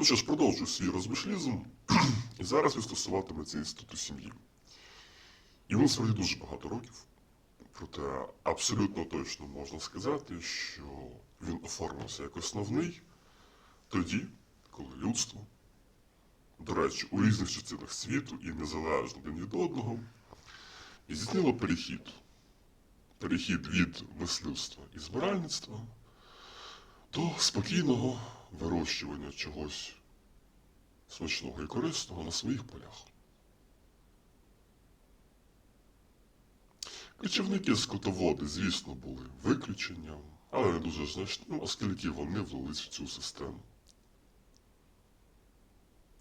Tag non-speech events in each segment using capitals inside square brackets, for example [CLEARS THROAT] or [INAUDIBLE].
Ну що ж, продовжую свій розмишлізм, і зараз він стосуватиметься інституту сім'ї. Йому насправді дуже багато років, проте абсолютно точно можна сказати, що він оформився як основний тоді, коли людство, до речі, у різних частинах світу і незалежно один від одного, здійснило перехід. Перехід від мисливства і збиральництва до спокійного вирощування чогось смачного і корисного на своїх полях. Кочівники скотоводи, звісно, були виключенням, але не дуже значним, оскільки вони влились в цю систему.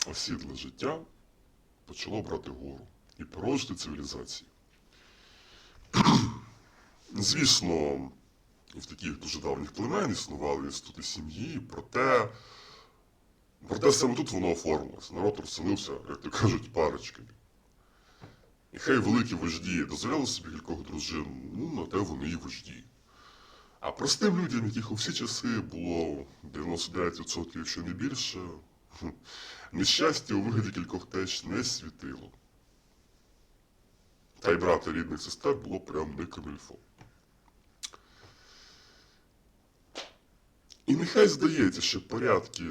Осідле життя почало брати гору і порожити цивілізації. [CLEARS THROAT] Звісно, в таких дуже давніх племен існували інститути сім'ї, проте, проте саме тут воно оформилося. Народ розселився, як то кажуть, парочками. І хай великі вожді дозволяли собі кількох дружин, ну, на те вони і вожді. А простим людям, яких у всі часи було 99%, якщо не більше, нещастя у вигляді кількох теч не світило. Та й брати рідних сестер було прям не камільфо. І нехай здається, що порядки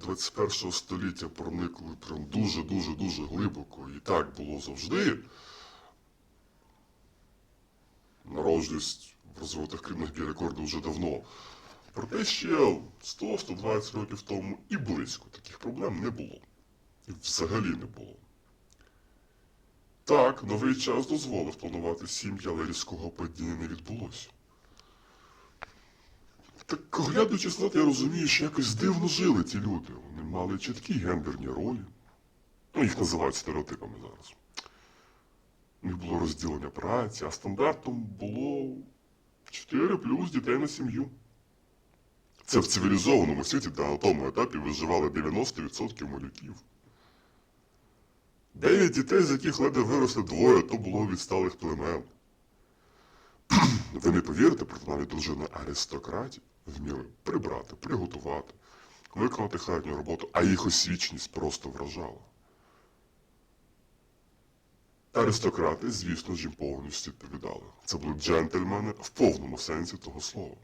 21 століття проникли прям дуже-дуже-дуже глибоко, і так було завжди. Народженість в розвинутих країнах б'є рекорди вже давно. Проте ще 100-120 років тому і близько таких проблем не було. І взагалі не було. Так, новий час дозволив планувати сім'ї, але різкого падіння не відбулося. Так, оглядуючись назад, я розумію, що якось дивно жили ці люди. Вони мали чіткі гендерні ролі. Ну, їх називають стереотипами зараз. У них було розділення праці, а стандартом було 4 плюс дітей на сім'ю. Це в цивілізованому світі, де на тому етапі виживали 90% малюків. Дев'ять дітей, з яких ледве виросли двоє, то було відсталих племен. [CLEARS THROAT] Ви не повірите, проте навіть дружини аристократів вміли прибрати, приготувати, виконати хатню роботу, а їх освічність просто вражала. Аристократи, звісно ж, їм повністю відповідали. Це були джентльмени в повному сенсі того слова.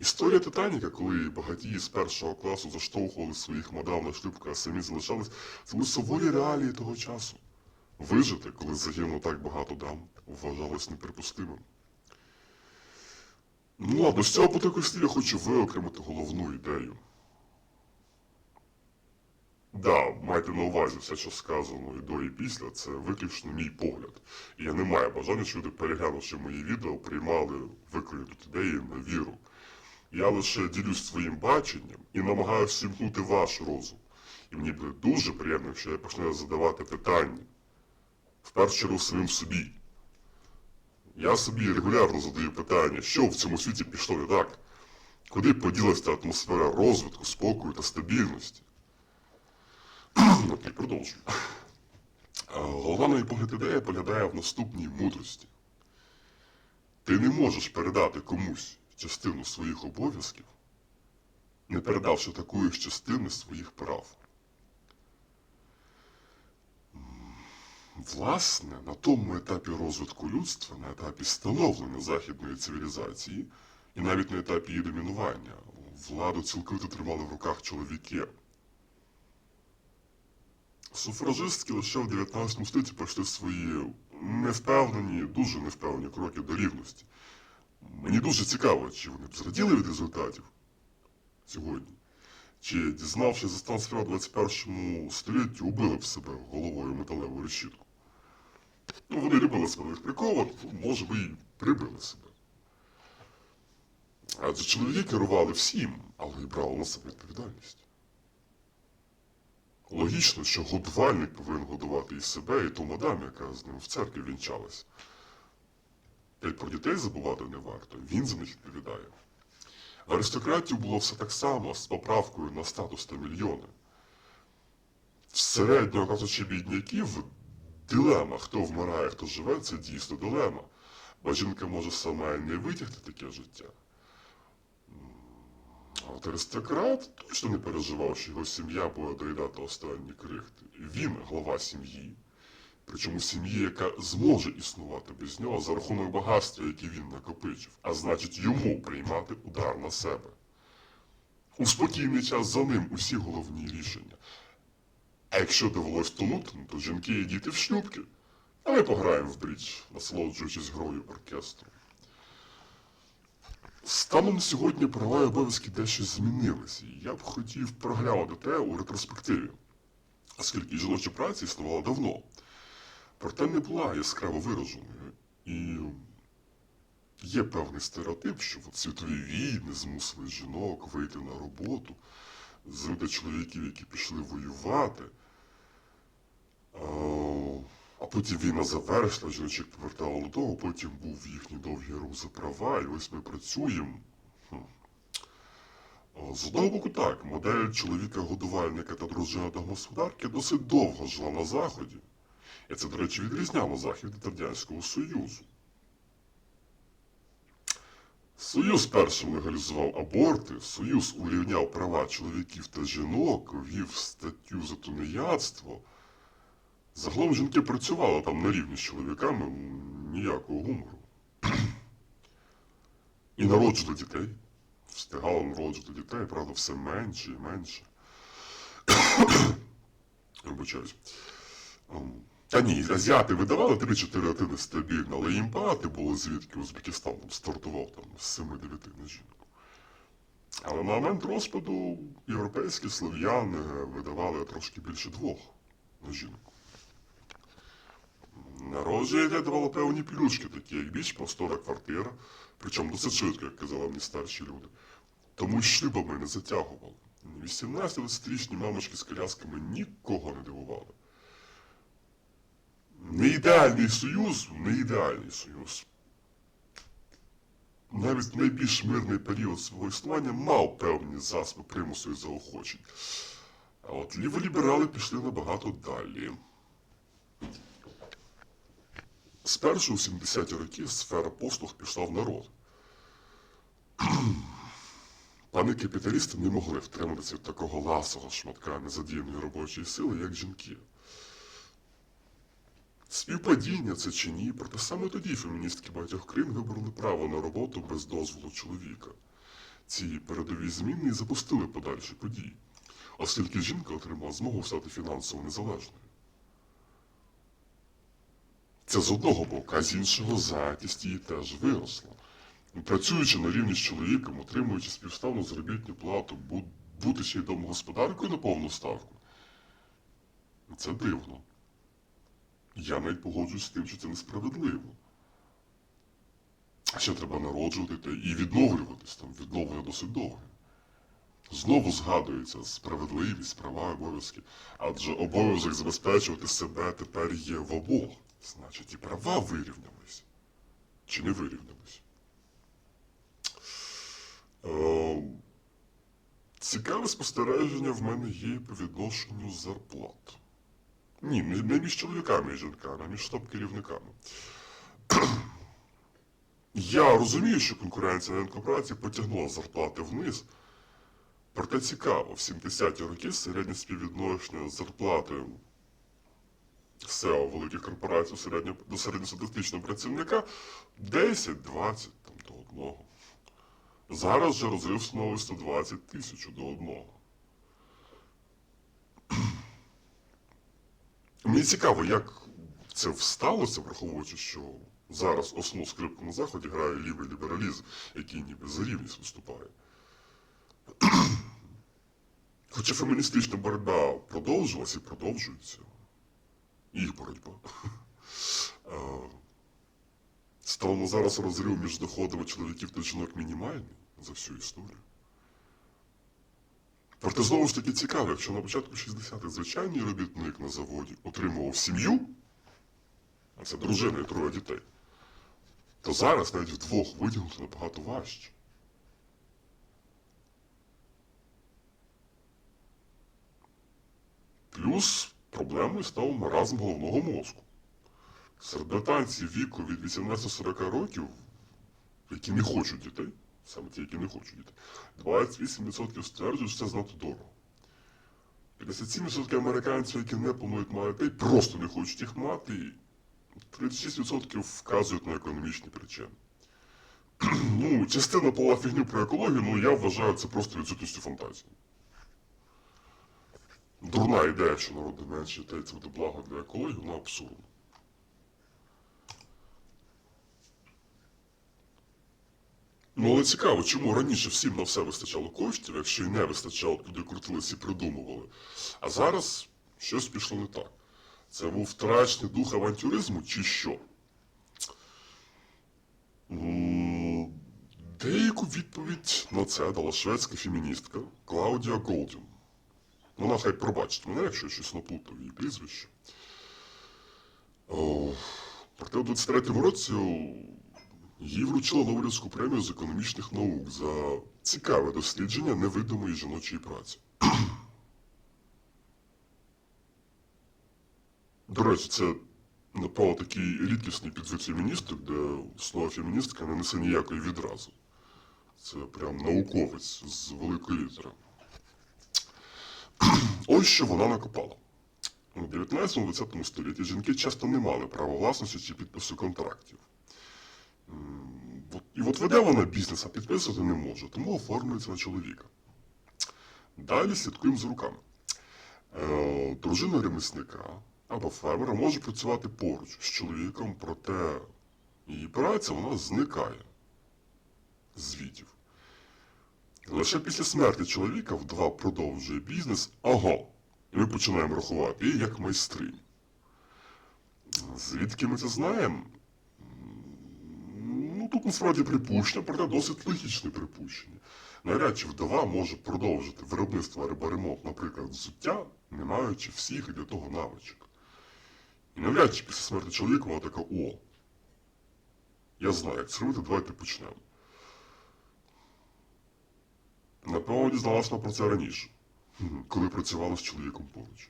Історія Титаніка, коли багатії з першого класу заштовхували своїх мадам на шлюбки, а самі залишались, це були суворі реалії того часу. Вижити, коли загинуло так багато дам, вважалось неприпустимим. Ну ладно, з цього потоку я хочу виокремити головну ідею. Да, майте на увазі все, що сказано і до і після, це виключно мій погляд. І я не маю бажання, щоб люди, переглянувши мої відео, приймали тут ідеї на віру. Я лише ділюсь своїм баченням і намагаюся вімкнути ваш розум. І мені буде дуже приємно, якщо я почну задавати питання. В першу чергу самим собі. Я собі регулярно задаю питання, що в цьому світі пішло не так? Куди поділася атмосфера розвитку, спокою та стабільності? [CLEARS THROAT] Окей, продовжую. А Головна, на мій погляд, ідея полягає в наступній мудрості. Ти не можеш передати комусь частину своїх обов'язків, не передавши такої ж частини своїх прав. Власне, на тому етапі розвитку людства, на етапі становлення західної цивілізації і навіть на етапі її домінування, владу цілковито тримали в руках чоловіки. Суфражистки лише в 19 столітті пройшли свої невпевнені, дуже невпевнені кроки до рівності. Мені дуже цікаво, чи вони б зраділи від результатів сьогодні, чи, дізнавшись за стан справ в 21 столітті, убили б себе головою металеву решітку. Ну, вони любили себе приколах, може би і прибили себе. Адже чоловіки керували всім, але й брали на себе відповідальність. Логічно, що годувальник повинен годувати і себе, і ту мадам, яка з ним в церкві вінчалась. Та й про дітей забувати не варто, він за них відповідає. В аристократів було все так само з поправкою на статус та мільйони. В середнього кажучи бідняків дилема, хто вмирає, хто живе, це дійсно дилема. Бо жінка може сама і не витягти таке життя. А от аристократ точно не переживав, що його сім'я буде доїдати останні крихти. Він глава сім'ї, причому сім'ї, яка зможе існувати без нього за рахунок багатства, яке він накопичив, а значить йому приймати удар на себе. У спокійний час за ним усі головні рішення. А якщо довелось тонути, ну, то жінки і діти в шлюбки. А ми пограємо в брідж, насолоджуючись грою оркестру. Станом на сьогодні права і обов'язки дещо змінилися, і я б хотів проглянути те у ретроспективі, оскільки жіноча праця існувала давно, проте не була яскраво вираженою. І є певний стереотип, що от світові війни змусили жінок вийти на роботу, зрити чоловіків, які пішли воювати. А, потім війна завершила, жіночок повертала додому, потім був їхній довгий рух за права, і ось ми працюємо. З одного боку, так, модель чоловіка-годувальника та дружини домогосподарки досить довго жила на Заході. І це, до речі, відрізняло Захід від Радянського Союзу. Союз першим легалізував аборти, Союз урівняв права чоловіків та жінок, ввів статтю за тунеядство. Загалом жінки працювали там на рівні з чоловіками, ніякого гумору. І народжували дітей. Встигали народжувати дітей, правда, все менше і менше. [COUGHS] Вибачаюсь. Та ні, азіати видавали 3-4 дитини стабільно, але їм багато було звідки Узбекистан там стартував там з 7-9 на жінку. Але на момент розпаду європейські слов'яни видавали трошки більше двох на жінку. Народження давало певні плюшки, такі як більш простора квартира, причому досить швидко, як казали мені старші люди. Тому шлюбами не затягували. 18-20-річні мамочки з колясками нікого не дивували. Не ідеальний союз, не ідеальний союз. Навіть найбільш мирний період свого існування мав певні засоби примусу і заохочень. А от ліволіберали пішли набагато далі. Спершу у 70-ті роки сфера послуг пішла в народ. [CLEARS THROAT] Пани капіталісти не могли втриматися від такого ласого шматка незадіяної робочої сили, як жінки. Співпадіння це чи ні, проте саме тоді феміністки багатьох країн вибрали право на роботу без дозволу чоловіка. Ці передові зміни і запустили подальші події, оскільки жінка отримала змогу стати фінансово незалежною. Це з одного боку, а з іншого зайнятість її теж виросла. Працюючи на рівні з чоловіком, отримуючи співставну заробітну плату, бу- бути ще й домогосподаркою на повну ставку. Це дивно. Я навіть погоджуюсь з тим, що це несправедливо. Ще треба народжувати і відновлюватись, там відновлення досить довге. Знову згадується справедливість, права, обов'язки. Адже обов'язок забезпечувати себе тепер є в обох. Значить, і права вирівнялись. Чи не вирівнялись? Е, Цікаве спостереження в мене є по відношенню зарплат. Ні, не, між чоловіками і жінками, а між штаб-керівниками. Я розумію, що конкуренція на ринку праці потягнула зарплати вниз. Проте цікаво, в 70-ті роки середнє співвідношення зарплати SEO великих корпорацій середньо, до середньостатистичного працівника 10-20 там, до одного. Зараз же розрив становить 120 тисяч до одного. Мені цікаво, як це всталося, враховуючи, що зараз основну скрипку на Заході грає лівий лібералізм, який ніби за рівність виступає. Хоча феміністична боротьба продовжилась і продовжується, їх боротьба. Е, Станом зараз розрив між доходами чоловіків та жінок мінімальний за всю історію. Проте знову ж таки цікаво, якщо на початку 60-х звичайний робітник на заводі отримував сім'ю, а це дружина і троє дітей, то зараз навіть вдвох витягнути набагато важче. Плюс проблемою став маразм головного мозку. Серед британців віку від 18-40 років, які не хочуть дітей, саме ті, які не хочуть діти. 28% стверджують, що це занадто дорого. 57% американців, які не планують мати дітей, просто не хочуть їх мати. 36% вказують на економічні причини. [CLEARS THROAT] ну, частина пола фігню про екологію, ну я вважаю це просто відсутністю фантазії. Дурна ідея, що народу менше дітей це буде благо для екології, вона абсурдна. Ну, але цікаво, чому раніше всім на все вистачало коштів, якщо і не вистачало, туди крутилися і придумували. А зараз щось пішло не так. Це був втрачний дух авантюризму чи що? Деяку відповідь на це дала шведська феміністка Клаудія Голдін. Вона хай пробачить мене, якщо я щось наплутав її прізвище. Проте у 23-му році їй вручили Нобелівську премію з економічних наук за цікаве дослідження невидимої жіночої праці. [CLEARS THROAT] До речі, це напевно такий рідкісний підвид феміністок, де слово феміністка не несе ніякої відразу. Це прям науковець з великої літери. [CLEARS THROAT] Ось що вона накопала. У 19-20 столітті жінки часто не мали права власності чи підпису контрактів. І от веде вона бізнес, а підписувати не може, тому оформлюється на чоловіка. Далі слідкуємо за руками. Е, дружина ремісника або фермера може працювати поруч з чоловіком, проте її праця вона зникає з звітів. Лише після смерті чоловіка вдова продовжує бізнес, ага, і ми починаємо рахувати її як майстрині. Звідки ми це знаємо? Тут насправді припущення, проте досить логічне припущення. Навряд чи вдова може продовжити виробництво або ремонт, наприклад, взуття, не маючи всіх для того навичок. І навряд чи після смерті чоловіка вона така, о, я знаю, як це робити, давайте почнемо. Напевно, дізналася про це раніше, [LAUGHS] коли працювала з чоловіком поруч.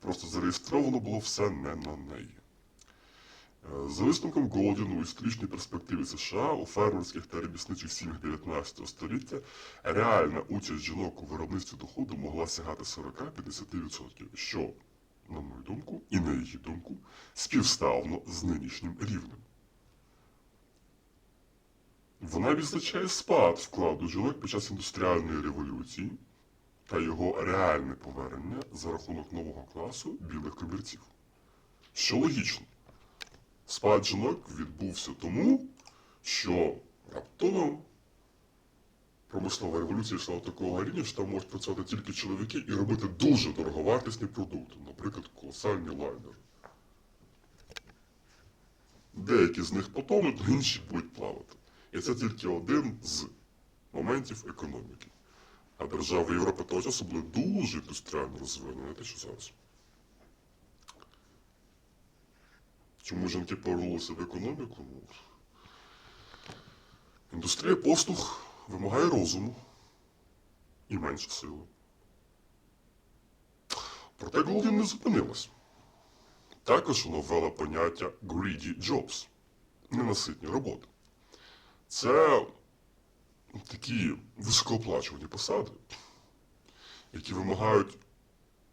Просто зареєстровано було все не на неї. Е, За висновком Голдін у історичній перспективі США у фермерських та ремісничих сім'ях 19 століття реальна участь жінок у виробництві доходу могла сягати 40-50%, що, на мою думку, і на її думку, співставно з нинішнім рівнем. Вона відзначає спад вкладу жінок під час індустріальної революції та його реальне повернення за рахунок нового класу білих комірців. Що логічно. Спад жінок відбувся тому, що раптово промислова революція йшла до такого рівня, що там можуть працювати тільки чоловіки і робити дуже дороговартісні продукти, наприклад, колосальні лайнери. Деякі з них потонуть, інші будуть плавати. І це тільки один з моментів економіки. А держави Європи того часу були дуже індустріально розвинені, те, що зараз. Чому жінки повернулися в економіку? Ну, індустрія послуг вимагає розуму і менше сили. Проте Голдін не зупинилась. Також вона ввела поняття greedy jobs ненаситні роботи. Це такі високооплачувані посади, які вимагають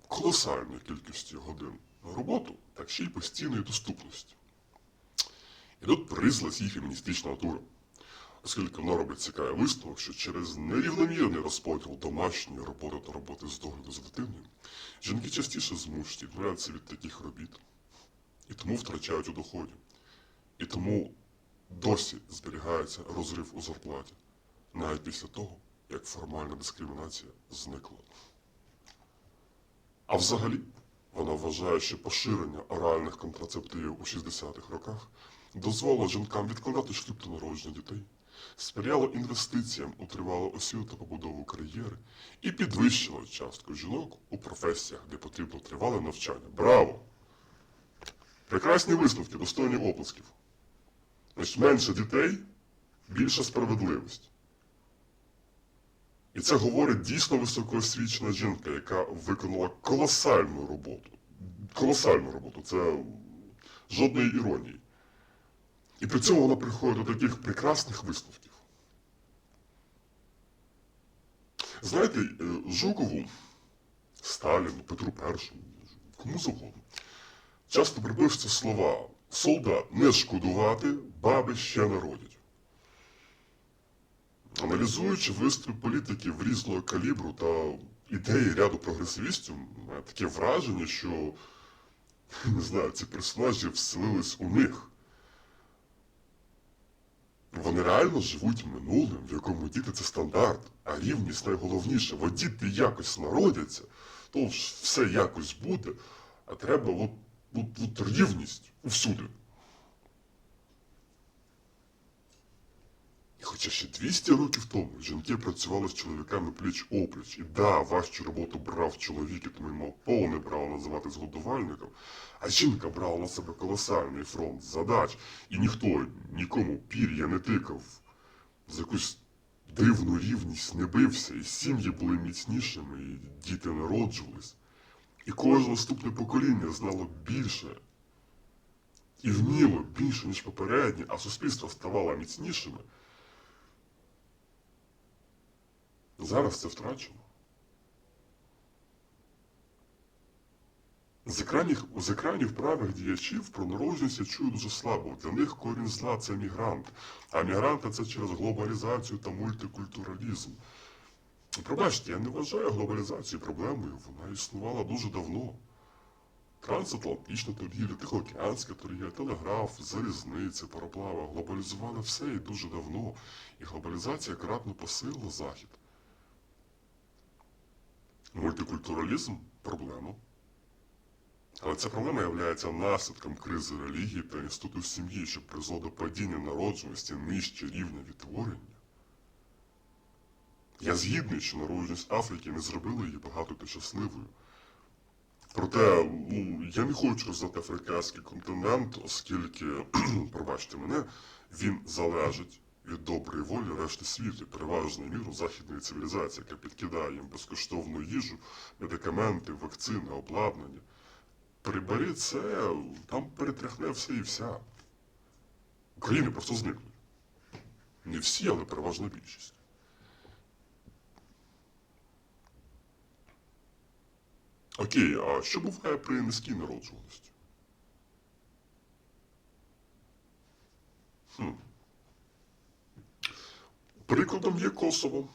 колосальної кількості годин на роботу, так ще й постійної доступності. І тут призлась її феміністична натура, оскільки вона робить цікавий висновок, що через нерівномірний розподіл домашньої роботи та роботи з догляду за дитиною, жінки частіше змушені відмовлятися від таких робіт, і тому втрачають у доході. І тому досі зберігається розрив у зарплаті, навіть після того, як формальна дискримінація зникла. А взагалі, вона вважає, що поширення оральних контрацептивів у 60-х роках дозволило жінкам відкладати шлюб та народження дітей, сприяло інвестиціям у тривалу освіту та побудову кар'єри і підвищило частку жінок у професіях, де потрібно тривале навчання. Браво! Прекрасні висновки, достойні оплесків. Значить, менше дітей, більша справедливість. І це говорить дійсно високоосвічена жінка, яка виконала колосальну роботу. Колосальну роботу. Це жодної іронії. І при цьому вона приходить до таких прекрасних висновків. Знаєте, е, Жукову, Сталіну, Петру І, кому завгодно, часто припишуться слова солдат не шкодувати, баби ще народять. Аналізуючи виступи політиків різного калібру та ідеї ряду прогресивістів, таке враження, що не знаю, ці персонажі вселились у них. Вони реально живуть минулим, в якому діти це стандарт, а рівність найголовніше. От діти якось народяться, то все якось буде, а треба от, от, от рівність всюди. Хоча ще 200 років тому жінки працювали з чоловіками пліч опліч, і да, важчу роботу брав чоловік, і тому він мав повне право називатись годувальником, а жінка брала на себе колосальний фронт задач, і ніхто нікому пір'я не тикав. За якусь дивну рівність не бився, і сім'ї були міцнішими, і діти народжувались. І кожне наступне покоління знало більше і вміло більше, ніж попереднє, а суспільство ставало міцнішими. Зараз це втрачено. З екранів, з екранів правих діячів про народженість я чую дуже слабо. Для них корінь зла це мігрант, а мігранти це через глобалізацію та мультикультуралізм. Пробачте, я не вважаю глобалізацію проблемою, вона існувала дуже давно. Трансатлантична торгівля, Тихоокеанська торгівля, телеграф, залізниця, пароплава глобалізували все і дуже давно. І глобалізація кратно посилила Захід. Мультикультуралізм проблема. Але ця проблема є наслідком кризи релігії та інституту сім'ї, що призвело до падіння народжуваності нижче рівня відтворення. Я згідний, що народженість Африки не зробила її багатою та щасливою. Проте, ну, я не хочу роздати африканський континент, оскільки, [CLEARS THROAT] пробачте мене, він залежить від доброї волі решти світу, переважною міру західної цивілізації, яка підкидає їм безкоштовну їжу, медикаменти, вакцини, обладнання. Прибери це, там перетряхне все і вся. України просто зникнуть. Не всі, але переважна більшість. Окей, а що буває при низькій народжуваності? Хм. Прикладом є Косово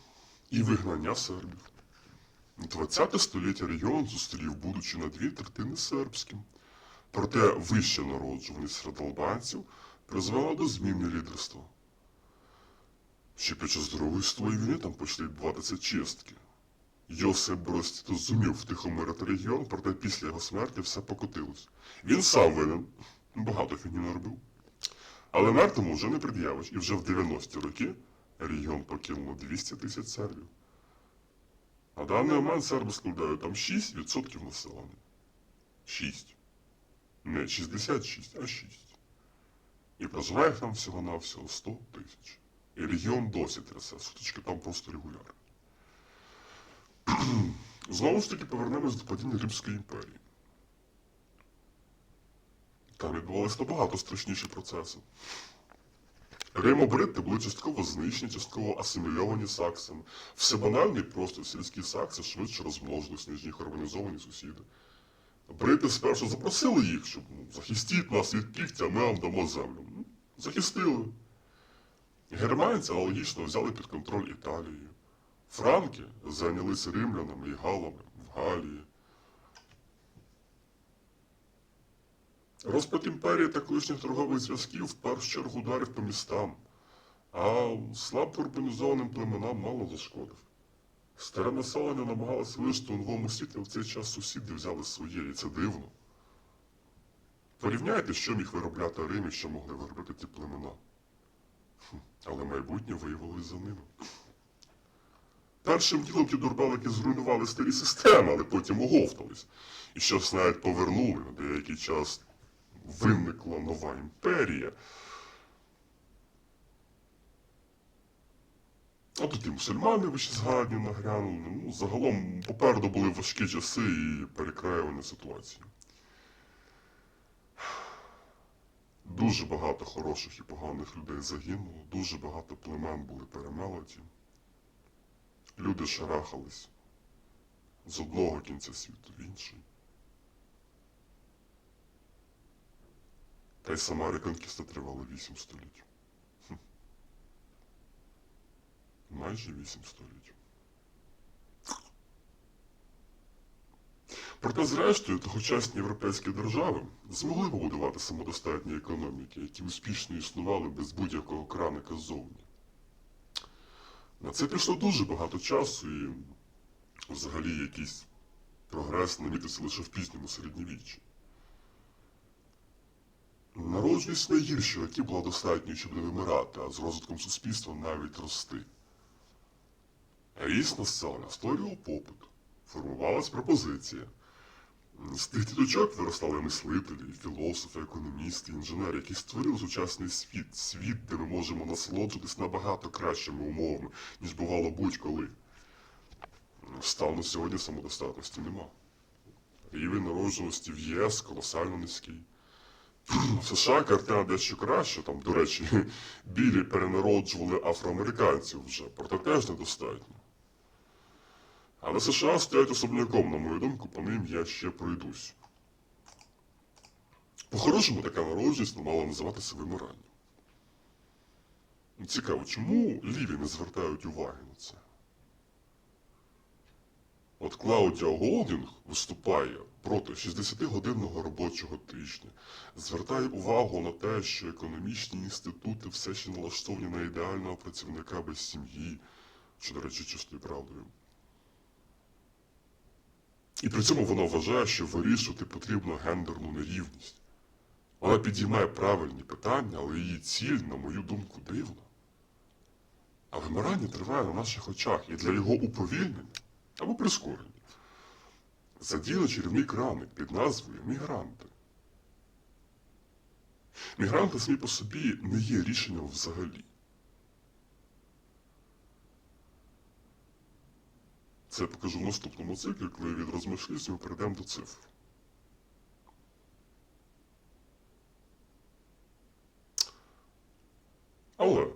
і вигнання сербів. 20 століття регіон зустрів, будучи на дві третини сербським. Проте вища народжуваність серед албанців призвела до зміни лідерства. Ще під час Другої світової війни там почали відбуватися чистки. Йосип Брос Тіто зумів втихомирити регіон, проте після його смерті все покотилось. Він сам винен, багато фігні наробив. Але мертвому вже не пред'явиш, і вже в 90-ті роки регіон покинуло 200 тисяч сербів. На даний момент серби складають там 6% населення. 6. Не 66, а 6. І проживає там всього-навсього 100 тисяч. І регіон досі трясе, сутички там просто регулярні. [CLEARS THROAT] Знову ж таки повернемось до падіння Римської імперії. Там відбувалися набагато страшніші процеси. Римобрити були частково знищені, частково асимільовані саксами. Все банальне, просто сільські сакси швидше розмножились, ніж їх організовані сусіди. Брити спершу запросили їх, щоб ну, захистіть нас від кігтя, ми вам дамо землю. Ну, Захистили. Германці аналогічно взяли під контроль Італію. Франки зайнялися римлянами і галами в Галії. Розпад імперії та колишніх торгових зв'язків в першу чергу ударив по містам, а слабко урбанізованим племенам мало зашкодив. Старе населення намагалося вижити у новому світі, а в цей час сусіди взяли своє, і це дивно. Порівняйте, що міг виробляти Рим і що могли виробити ті племена. Але майбутнє виявилось за ними. Першим ділом ті дурбалики зруйнували старі системи, але потім оговтались. І щось навіть повернули на деякий час виникла нова імперія. А тут і мусульмани вище згадні нагрянули. Ну, загалом попереду були важкі часи і перекраювання ситуації. Дуже багато хороших і поганих людей загинуло, дуже багато племен були перемелоті. люди шарахались з одного кінця світу в інший. Та й сама реконкіста тривала вісім століть. Хм. Майже вісім століть. Проте, зрештою, тогочасні європейські держави змогли побудувати самодостатні економіки, які успішно існували без будь-якого краника ззовні. На це пішло дуже багато часу і взагалі якийсь прогрес намітився лише в пізньому середньовіччі. Народжність найгірші роки була достатньою, щоб не вимирати, а з розвитком суспільства навіть рости. Ріст населення створював попит, формувалась пропозиція. З тих діточок виростали мислителі, філософи, економісти, інженери, які створили сучасний світ, світ, де ми можемо насолоджуватись набагато кращими умовами, ніж бувало будь-коли. Стану сьогодні самодостатності нема. Рівень народжуваності в ЄС колосально низький. В США картина дещо краще, там, до речі, [LAUGHS] білі перенароджували афроамериканців вже, проте теж недостатньо. Але США стоять особняком, на мою думку, по ним я ще пройдусь. По-хорошому така народжність не мала називатися вимиранням. Цікаво, чому ліві не звертають уваги на це? От Клаудіа Голдінг виступає проти 60-годинного робочого тижня, звертає увагу на те, що економічні інститути все ще налаштовані на ідеального працівника без сім'ї, що, до речі, чистою правдою. І при цьому вона вважає, що вирішувати потрібно гендерну нерівність. Вона підіймає правильні питання, але її ціль, на мою думку, дивна. А вимирання триває на наших очах, і для його уповільнення або прискорення задіяли чарівний краник під назвою мігранти. Мігранти самі по собі не є рішенням взагалі. Це я покажу в наступному циклі, коли від розмишлень ми перейдемо до цифр. Але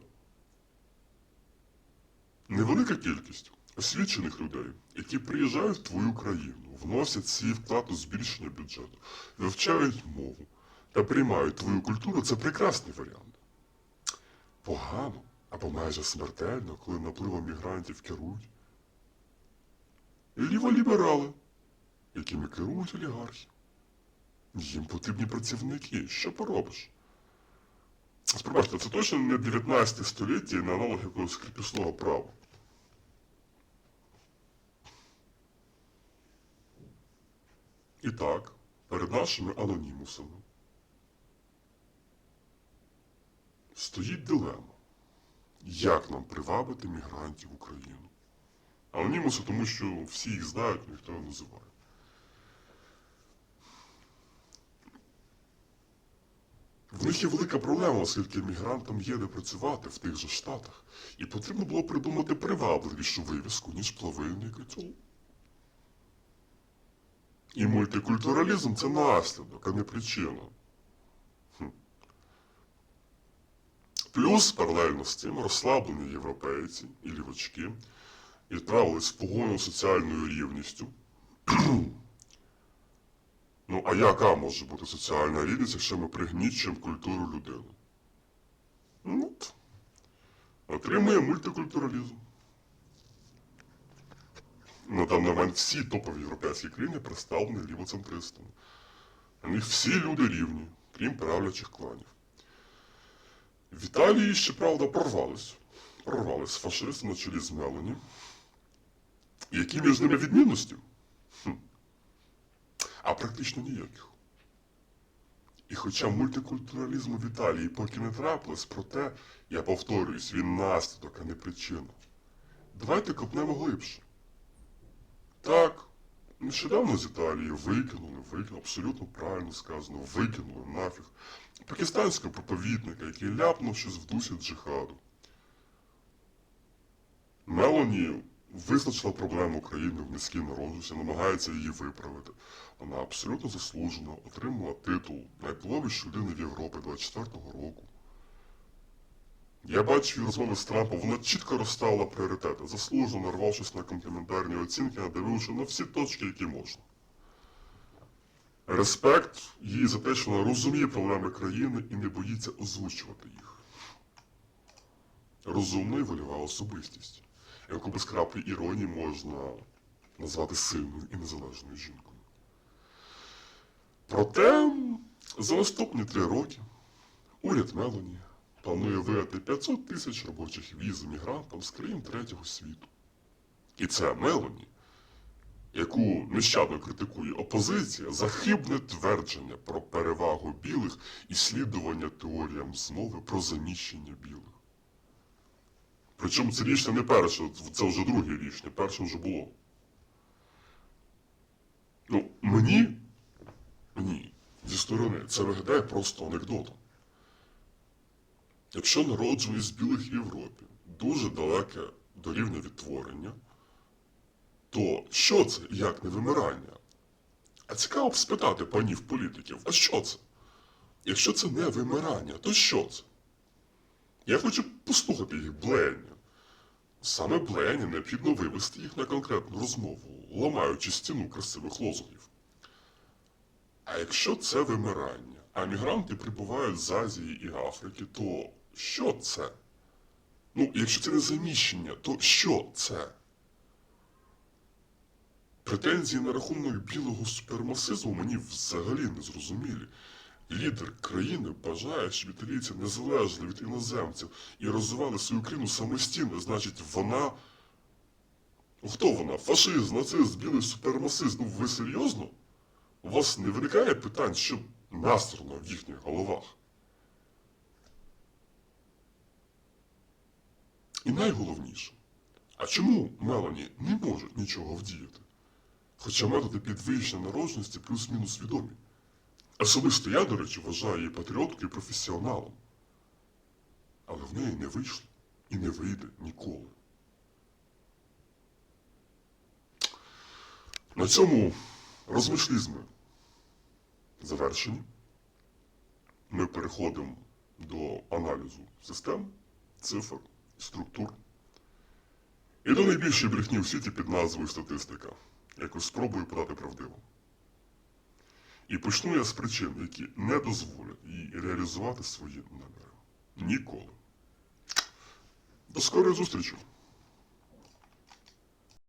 невелика кількість освічених людей, які приїжджають в твою країну, вносять свій вклад у збільшення бюджету, вивчають мову та приймають твою культуру, це прекрасний варіант. Погано або майже смертельно, коли напливом мігрантів керують ліволіберали, якими керують олігархи. Їм потрібні працівники. Що поробиш? Пробачте, це точно не 19 століття і аналог якогось кріпісного права. І так, перед нашими анонімусами стоїть дилема, як нам привабити мігрантів в Україну. Анонімуси, тому що всі їх знають, ніхто не називає. В них є велика проблема, оскільки мігрантам є де працювати в тих же штатах, і потрібно було придумати привабливішу вивіску, ніж плавильний котел. І мультикультуралізм це наслідок, а не причина. Плюс паралельно з цим розслаблені європейці і лівачки відправились в погоню соціальною рівністю. [CLEARS THROAT] ну, а яка може бути соціальна рівність, якщо ми пригнічуємо культуру людини? Ну, от. отримує мультикультуралізм. На даний момент всі топові європейські країни представлені лівоцентристами. У них всі люди рівні, крім правлячих кланів. В Італії, щоправда, прорвались. Прорвались фашисти на чолі з Мелані. Які між ними відмінності? Хм. А практично ніяких. І хоча мультикультуралізму в Італії поки не трапилось, проте, я повторююсь, він наслідок, а не причина. Давайте копнемо глибше. Так, нещодавно з Італії викинули, викинули, абсолютно правильно сказано, викинули нафіг пакистанського проповідника, який ляпнув щось в дусі джихаду. Мелані визначила проблему України в низькій народжуся, намагається її виправити. Вона абсолютно заслужено отримала титул найвпливовішої людини в Європі 24-го року. Я бачив її розмови з Трампом, вона чітко розставила пріоритети, заслужено нарвавшись на компліментарні оцінки, надививши на всі точки, які можна. Респект їй за те, що вона розуміє проблеми країни і не боїться озвучувати їх. Розумна і вольова особистість, яку без краплі іронії можна назвати сильною і незалежною жінкою. Проте за наступні три роки уряд Мелоні планує видати 500 тисяч робочих віз мігрантам з країн третього світу. І це Мелоні, яку нещадно критикує опозиція за хибне твердження про перевагу білих і слідування теоріям змови про заміщення білих. Причому це рішення не перше, це вже друге рішення, перше вже було. Ну, мені, мені, зі сторони, це виглядає просто анекдотом. Якщо народжуваність білих в Європі дуже далеке до рівня відтворення, то що це, як не вимирання? А цікаво б спитати панів політиків, а що це? Якщо це не вимирання, то що це? Я хочу послухати їх блеяння. Саме блеяння необхідно вивести їх на конкретну розмову, ламаючи стіну красивих лозунгів. А якщо це вимирання, а мігранти прибувають з Азії і Африки, то що це? Ну, якщо це не заміщення, то що це? Претензії на рахунок білого супермасизму мені взагалі не зрозумілі. Лідер країни бажає, щоб італійці не залежали від іноземців і розвивали свою країну самостійно, значить, вона. Хто вона? Фашист, нацист, білий супермасист. Ну ви серйозно? У вас не виникає питань, що настрано в їхніх головах? І найголовніше, а чому Мелані не можуть нічого вдіяти? Хоча методи підвищення народженості плюс-мінус відомі. Особисто я, до речі, вважаю її патріоткою і професіоналом. Але в неї не вийшло і не вийде ніколи. На цьому розмишлізми завершені. Ми переходимо до аналізу систем, цифр, структур. І до найбільшої брехні у світі під назвою статистика, яку спробую подати правдиво. І почну я з причин, які не дозволять їй реалізувати свої наміри. Ніколи. До скорої зустрічі!